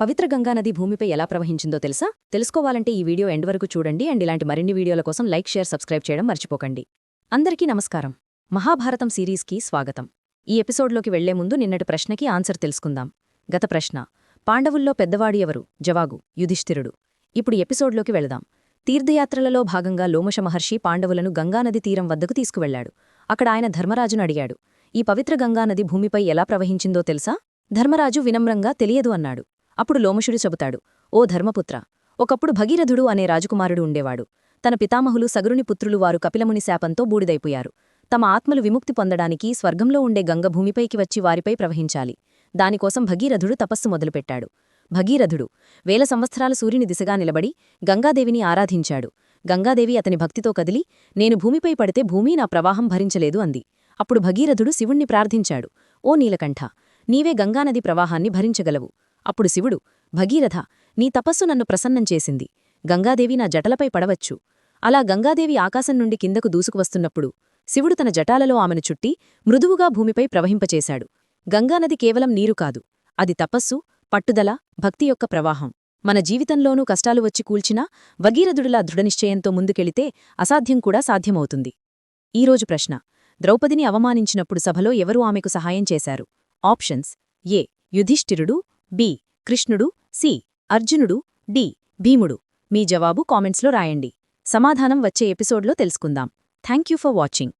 పవిత్ర గంగానది భూమిపై ఎలా ప్రవహించిందో తెలుసా? తెలుసుకోవాలంటే ఈ వీడియో ఎండ్ వరకు చూడండి అండ్ ఇలాంటి మరిన్ని వీడియోల కోసం లైక్ షేర్ సబ్స్క్రైబ్ చేయడం మర్చిపోకండి. అందరికీ నమస్కారం. మహాభారతం సిరీస్కి స్వాగతం. ఈ ఎపిసోడ్లోకి వెళ్ళే ముందు నిన్నటి ప్రశ్నకి ఆన్సర్ తెలుసుకుందాం. గత ప్రశ్న. పాండవుల్లో పెద్దవాడి ఎవరు? జవాగు. యుధిష్ఠిరుడు. ఇప్పుడు ఎపిసోడ్లోకి వెళదాం. తీర్థయాత్రలలో భాగంగా లోమశ మహర్షి పాండవులను గంగానది తీరం వద్దకు తీసుకువెళ్ళాడు. అక్కడ ఆయన ధర్మరాజును అడిగాడు. ఈ పవిత్ర గంగానది భూమిపై ఎలా ప్రవహించిందో తెలుసా? ధర్మరాజు వినమ్రంగా తెలియదు అన్నాడు. అప్పుడు లోమశుడు చెబుతాడు ఓ ధర్మపుత్ర ఒకప్పుడు భగీరథుడు అనే రాజకుమారుడు ఉండేవాడు. తన పితామహులు సగరుని పుత్రులు వారు కపిలముని శాపంతో బూడిదైపోయారు. తమ ఆత్మలు విముక్తి పొందడానికి స్వర్గంలో ఉండే గంగ భూమిపైకి వచ్చి వారిపై ప్రవహించాలి. దానికోసం భగీరథుడు తపస్సు మొదలుపెట్టాడు. భగీరథుడు వేల సంవత్సరాల సూర్యుని దిశగా నిలబడి గంగాదేవిని ఆరాధించాడు. గంగాదేవి అతని భక్తితో కదిలి నేను భూమిపై పడితే భూమి నా ప్రవాహం భరించలేదు అంది. అప్పుడు భగీరథుడు శివుణ్ణి ప్రార్థించాడు ఓ నీలకంఠ నీవే గంగానది ప్రవాహాన్ని భరించగలవు. అప్పుడు శివుడు భగీరథ నీ తపస్సు నన్ను ప్రసన్నం చేసింది. గంగాదేవి నా జటలపై పడవచ్చు అలా గంగాదేవి ఆకాశం నుండి కిందకు దూసుకువస్తున్నప్పుడు శివుడు తన జటాలలో ఆమెను చుట్టి మృదువుగా భూమిపై ప్రవహింపచేశాడు. గంగానది కేవలం నీరు కాదు అది తపస్సు పట్టుదల భక్తి యొక్క ప్రవాహం. మన జీవితంలోనూ కష్టాలు వచ్చి కూల్చినా భగీరథుడిలా దృఢనిశ్చయంతో ముందుకెళితే అసాధ్యం కూడా సాధ్యమవుతుంది. ఈరోజు ప్రశ్న ద్రౌపదిని అవమానించినప్పుడు సభలో ఎవరు ఆమెకు సహాయం చేశారు? Options A. యుధిష్ఠిరుడు బి. కృష్ణుడు సి. అర్జునుడు డి. భీముడు. మీ జవాబు కామెంట్స్లో రాయండి. సమాధానం వచ్చే ఎపిసోడ్లో తెలుసుకుందాం. Thank you for watching.